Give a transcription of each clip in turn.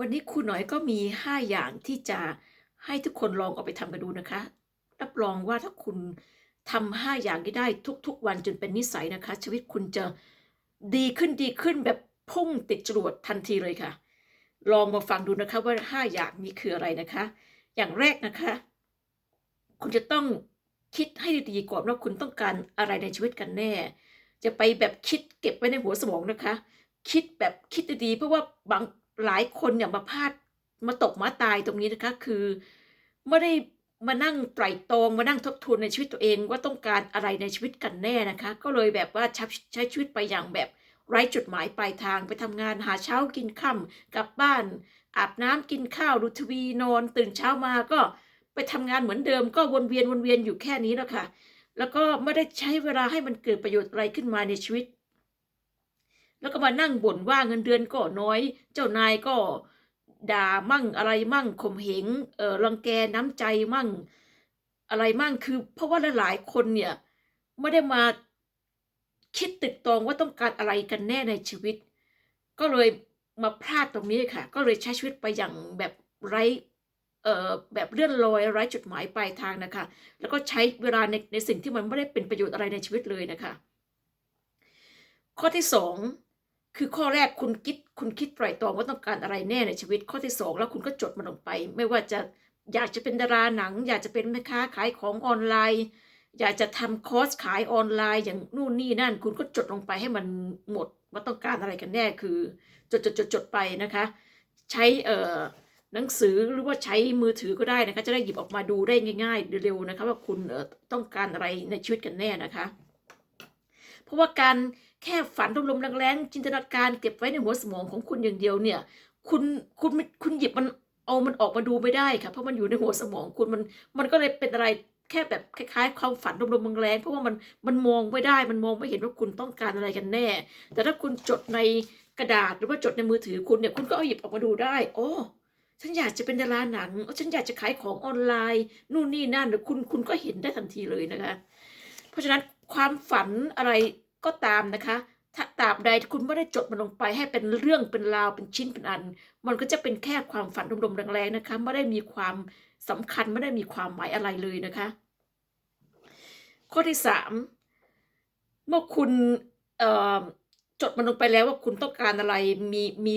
วันนี้ครูหน่อยก็มี 5 อย่างที่จะให้ทุกคนลองเอาไปทำกันดูนะคะ รับรองว่าถ้าคุณทำ5อย่างนี้ได้ทุกๆ วันจนเป็นนิสัยนะคะ ชีวิตคุณจะดีขึ้นดีขึ้นแบบพุ่งติดจรวดทันทีเลยค่ะ ลองมาฟังดูนะคะว่า5อย่างนี้คืออะไรนะคะ อย่างแรกนะคะ คุณจะต้องคิดให้ดีๆก่อนว่าคุณต้องการอะไรในชีวิตกันแน่ จะไปแบบคิดเก็บไว้ในหัวสมองนะคะ คิดแบบคิดดีๆเพราะว่าบาง หลายคนเนี่ยมาพลาดมาตกมาตายตรงนี้นะคะ คือไม่ได้มานั่งไตร่ตรองมานั่งทบทวนในชีวิตตัวเองว่าต้องการอะไรในชีวิตกันแน่นะคะ ก็เลยแบบว่าใช้ชีวิตไปอย่างแบบไร้จุดหมายปลายทางไปทำงานหาเช้ากินค่ำกลับบ้าน อาบน้ำกินข้าวดูทีวีนอน ตื่นเช้ามาก็ไปทำงานเหมือนเดิมก็วนเวียนวนเวียนอยู่แค่นี้แล้วค่ะ แล้วก็ไม่ได้ใช้เวลาให้มันเกิดประโยชน์อะไรขึ้นมาในชีวิต แล้วก็มานั่งบ่นว่าเงินเดือนก็น้อย เจ้านายก็ด่ามั่งอะไรมั่งข่มเหงเออรังแกน้ำใจมั่ง อะไรมั่งคือเพราะว่าหลายๆคนเนี่ยไม่ได้มาคิดตึกตองว่าต้องการอะไรกันแน่ในชีวิต ก็เลยมาพลาดตรงนี้ค่ะ ก็เลยใช้ชีวิตไปอย่างแบบไร้เอ่อแบบเลื่อนลอยไร้จุดหมายปลายทางนะคะ แล้วก็ใช้เวลาในในสิ่งที่มันไม่ได้เป็นประโยชน์อะไรในชีวิตเลยนะคะ ข้อที่สอง คือข้อแรกคุณคิดคุณคิดไตรตรองว่าต้องการอะไรแน่ในชีวิตข้อที่สองแล้วคุณก็จดมันลงไป ไม่ว่าจะอยากจะเป็นดาราหนัง อยากจะเป็นแม่ค้าขายของออนไลน์ อยากจะทำคอร์สขายออนไลน์ อย่างนู่นนี่นั่น คุณก็จดลงไปให้มันหมดว่าต้องการอะไรกันแน่คือ จดจดจดจดไปนะคะ ใช้เอ่อหนังสือหรือว่าใช้มือถือก็ได้นะคะ จะได้หยิบออกมาดูได้ง่าย ๆ เร็วๆนะคะ ว่าคุณเอ่อต้องการอะไรในชีวิตกันแน่นะคะ เพราะว่าการ แค่ฝันลมๆแรงๆจินตนาการเก็บไว้ในหัวสมองของคุณอย่างเดียวเนี่ย คุณคุณคุณหยิบมันเอามันออกมาดูไม่ได้ค่ะเพราะมันอยู่ในหัวสมองคุณมันมันก็เลยเป็นอะไรแค่แบบคล้ายๆ ความฝันลมๆแรงๆเพราะว่ามันมันมองไม่ได้มันมองไม่เห็นว่าคุณต้องการอะไรกันแน่ แต่ถ้าคุณจดในกระดาษหรือว่าจดในมือถือคุณเนี่ยคุณก็เอาหยิบออกมาดูได้ โอ้ฉันอยากจะเป็นดาราหนังโอ้ฉันอยากจะขายของออนไลน์นู่นนี่นั่นแล้วคุณคุณก็เห็นได้ทันทีเลยนะคะ เพราะฉะนั้นความฝันอะไร ก็ตามนะคะ ถ้าตราบใดที่คุณไม่ได้จดมันลงไปให้เป็นเรื่องเป็นราวเป็นชิ้นเป็นอัน มันก็จะเป็นแค่ความฝันดมๆแรงๆนะคะไม่ได้มีความสำคัญไม่ได้มีความหมายอะไรเลยนะคะ ข้อที่สามเมื่อคุณเอ่อจดมันลงไปแล้วว่าคุณต้องการอะไรมีมี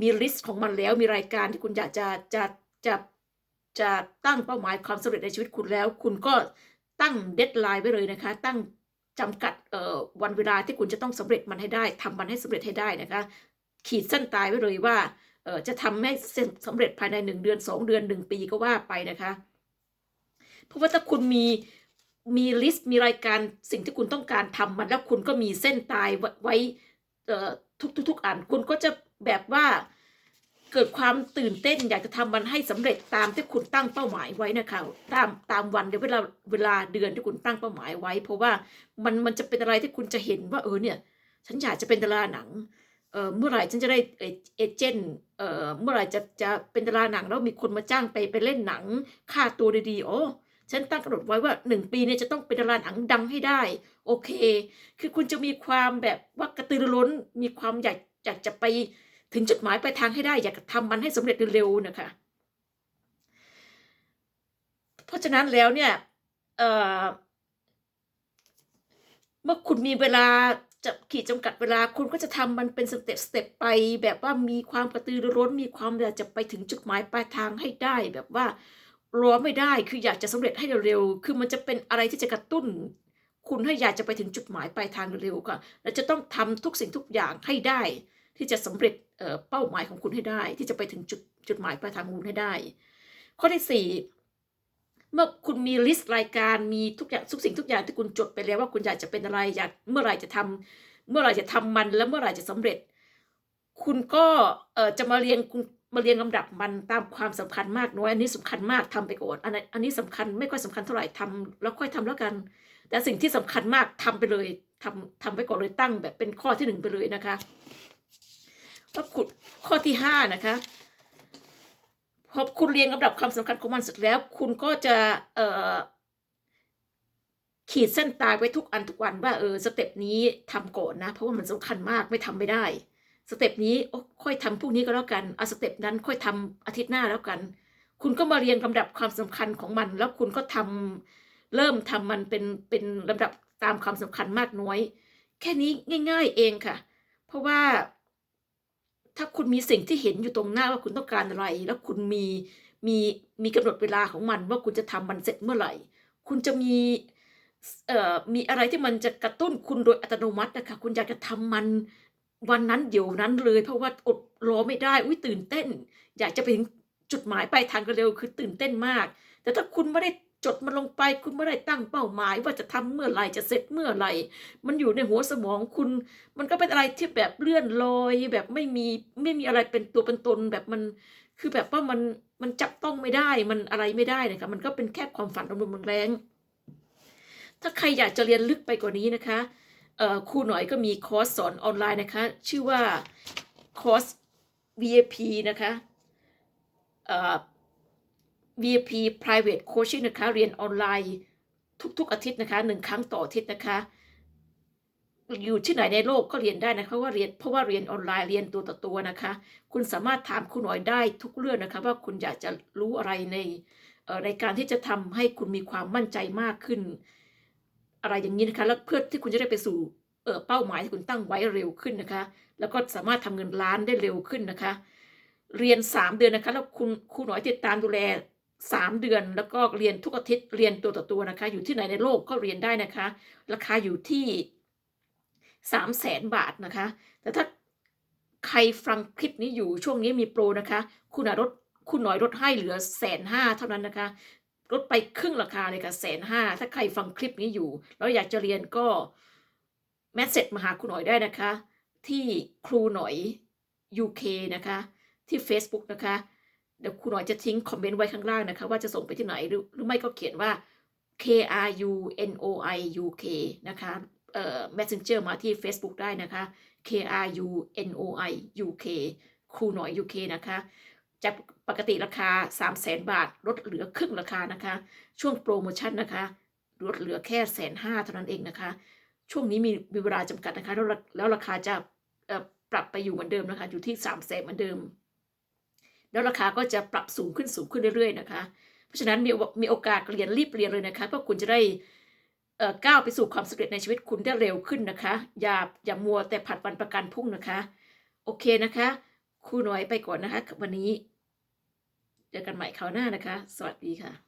มีลิสต์ของมันแล้ว มีรายการที่คุณอยากจะจะจะจะตั้งเป้าหมายความสำเร็จในชีวิตคุณแล้ว คุณก็ตั้งเดทไลน์ไว้เลยนะคะ ตั้ง จำกัดเอ่อวันเวลาที่คุณจะต้องสำเร็จมันให้ได้ทำมันให้สำเร็จให้ได้นะคะ ขีดเส้นตายไว้เลยว่าเออจะทำให้สำเร็จภายในหนึ่งเดือนสองเดือนหนึ่งปีก็ว่าไปนะคะ เพราะว่าถ้าคุณมีมีลิสต์มีรายการสิ่งที่คุณต้องการทำมันแล้วคุณก็มีเส้นตายไว้เอ่อทุกทุกทุกอันคุณก็จะแบบว่า เกิดความตื่นเต้น อยากจะทำมันให้สำเร็จตามที่คุณตั้งเป้าหมายไว้นะคะตามตามวันเวลาเวลาเดือนที่คุณตั้งเป้าหมายไว้ เพราะว่ามันมันจะเป็นอะไรที่คุณจะเห็นว่าเออเนี่ยฉันอยากจะเป็นดาราหนังเอ่อเมื่อไหร่ฉันจะได้เอเจนต์เอ่อเมื่อไหร่จะจะเป็นดาราหนังแล้วมีคนมาจ้างไปไปเล่นหนังค่าตัวดีๆโอ้ฉันตั้งกำหนดไว้ว่าหนึ่งปีเนี่ยจะต้องเป็นดาราหนังดังให้ได้ โอเค คือคุณจะมีความแบบว่ากระตือรือร้นมีความอยากอยากจะไป ถึงจุดหมายปลายทางให้ได้อยากทำมันให้สำเร็จเร็วๆนะคะเพราะฉะนั้นแล้วเนี่ยเเมื่อคุณมีเวลาจะขีดจำกัดเวลาคุณก็จะทำมันเป็นสเต็ปสเต็ปไป แบบว่ามีความกระตือรือร้นมีความอยากจะไปถึงจุดหมายปลายทางให้ได้ แบบว่ารอไม่ได้คืออยากจะสำเร็จให้เร็วๆคือมันจะเป็นอะไรที่จะกระตุ้น คุณให้อยากจะไปถึงจุดหมายปลายทางเร็วๆค่ะและจะต้องทำทุกสิ่งทุกอย่างให้ได้ ที่จะสำเร็จเป้าหมายของคุณให้ได้ ที่จะไปถึงจุดจุดหมายปลายทางของคุณให้ได้ ข้อที่สี่เมื่อคุณมีลิสต์รายการมีทุกอย่างทุกสิ่งทุกอย่างที่คุณจดไปแล้วว่าคุณอยากจะเป็นอะไรอยากเมื่อไหร่จะทำเมื่อไหร่จะทำมันแล้วเมื่อไหร่จะสำเร็จ คุณก็เออจะมาเรียงคุณมาเรียงลำดับมันตามความสำคัญมากน้อยอันนี้สำคัญมากทำไปก่อนอันนั้นอันนี้สำคัญไม่ค่อยสำคัญเท่าไหร่ทำแล้วค่อยทำแล้วกัน แต่สิ่งที่สำคัญมากทำไปเลยทำทำไปก่อนเลยตั้งแบบเป็นข้อที่หนึ่งไปเลยนะคะ แล้วขุดข้อที่ห้านะคะพอคุณเรียงลำดับความสำคัญของมันเสร็จแล้ว คุณก็จะเอ่อขีดเส้นตายไว้ทุกอันทุกวันว่าเออสเต็ปนี้ทำก่อนนะ เพราะว่ามันสำคัญมากไม่ทำไม่ได้ สเต็ปนี้โอ้ค่อยทำพรุ่งนี้ก็แล้วกันเอาสเต็ปนั้นค่อยทำอาทิตย์หน้าแล้วกัน คุณก็มาเรียงลำดับความสำคัญของมัน แล้วคุณก็ทำเริ่มทำมันเป็นเป็นลำดับตามความสำคัญมากน้อย แค่นี้ง่าย ๆ เองค่ะ เพราะว่า ถ้าคุณมีสิ่งที่เห็นอยู่ตรงหน้าว่าคุณต้องการอะไร แล้วคุณมีมีมีกำหนดเวลาของมัน ว่าคุณจะทำมันเสร็จเมื่อไหร่ คุณจะมีเอ่อมีอะไรที่มันจะกระตุ้นคุณโดยอัตโนมัตินะคะคุณอยากจะทำมันวันนั้นเดี๋ยวนั้นเลย เพราะว่าอดรอไม่ได้อุ้ยตื่นเต้น อยากจะไปถึงจุดหมายปลายทางเร็วคือตื่นเต้นมาก แต่ถ้าคุณไม่ได้ จดมันลงไปคุณไม่ได้ตั้งเป้าหมาย ว่าจะทำเมื่อไหร่จะเสร็จเมื่อไหร่ มันอยู่ในหัวสมองคุณ มันก็เป็นอะไรที่แบบเลื่อนลอย แบบไม่มีไม่มีอะไรเป็นตัวเป็นตนแบบมัน คือแบบว่ามันมันจับต้องไม่ได้มันอะไรไม่ได้นะคะมันก็เป็นแค่ความฝันลมๆแรงถ้าใครอยากจะเรียนลึกไปกว่านี้นะคะครูหน่อยก็มีคอร์สสอนออนไลน์นะคะ ชื่อว่าคอร์ส VIP นะคะ VIP private coaching นะคะ เรียนออนไลน์ทุก ๆ อาทิตย์นะคะหนึ่งครั้งต่ออาทิตย์นะคะ อยู่ที่ไหนในโลกก็เรียนได้นะคะว่าเรียนเพราะว่าเรียนออนไลน์เรียนตัวต่อตัวนะคะ คุณสามารถถามคุณหน่อยได้ทุกเรื่องนะคะ ว่าคุณอยากจะรู้อะไรในในการที่จะทำให้คุณมีความมั่นใจมากขึ้น อะไรอย่างนี้นะคะ แล้วเพื่อที่คุณจะได้ไปสู่เป้าหมายที่คุณตั้งไว้เร็วขึ้นนะคะ แล้วก็สามารถทำเงินล้านได้เร็วขึ้นนะคะ เรียน 3 เดือนนะคะ แล้วคุณครูหน่อยติดตามดูแล 3เดือนแล้วก็เรียนทุกอาทิตย์เรียนตัวต่อตัวนะคะ อยู่ที่ไหนในโลกก็เรียนได้นะคะ ราคาอยู่ที่สามแสนบาทนะคะ แต่ถ้าใครฟังคลิปนี้อยู่ช่วงนี้มีโปรนะคะ คุณหน่อยลดคุณหน่อยลดให้เหลือแสนห้าเท่านั้นนะคะลดไปครึ่งราคาเลยค่ะแสนห้าถ้าใครฟังคลิปนี้อยู่ แล้วอยากจะเรียนก็แมสเซจมาหาคุณหน่อยได้นะคะ ที่ครูหน่อย UK นะคะ ที่ Facebook นะคะ เดี๋ยวครูหน่อยจะทิ้งคอมเมนต์ไว้ข้างล่างนะคะ ว่าจะส่งไปที่ไหนหรือหรือไม่ก็เขียนว่า K R U N O I U K นะคะเอ่อ messenger มาที่ Facebook ได้นะคะ K R U N O I U K ครูหน่อย UK นะคะจากปกติราคา 3 0 0แสนบาท ลดเหลือครึ่งราคานะคะ ช่วงโปรโมชั่นนะคะ ลดเหลือแค่แสนห้าเท่านั้นเองนะคะ ช่วงนี้มีมีเวลาจำกัดนะคะ แล้วราแล้วราคาจะเอ่อปรับไปอยู่เหมือนเดิมนะคะ อยู่ที่3 0 0แสนเหมือนเดิม แล้วราคาก็จะปรับสูงขึ้นสูงขึ้นเรื่อยๆนะคะ เพราะฉะนั้นมีมีโอกาสเรียนรีบเรียนเลยนะคะ เพื่อคุณจะได้เอ่อก้าวไปสู่ความสำเร็จในชีวิตคุณได้เร็วขึ้นนะคะ อย่าอย่ามัวแต่ผัดวันประกันพรุ่งนะคะ โอเคนะคะครูหน่อยไปก่อนนะคะวันนี้ เจอกันใหม่คราวหน้านะคะ สวัสดีค่ะ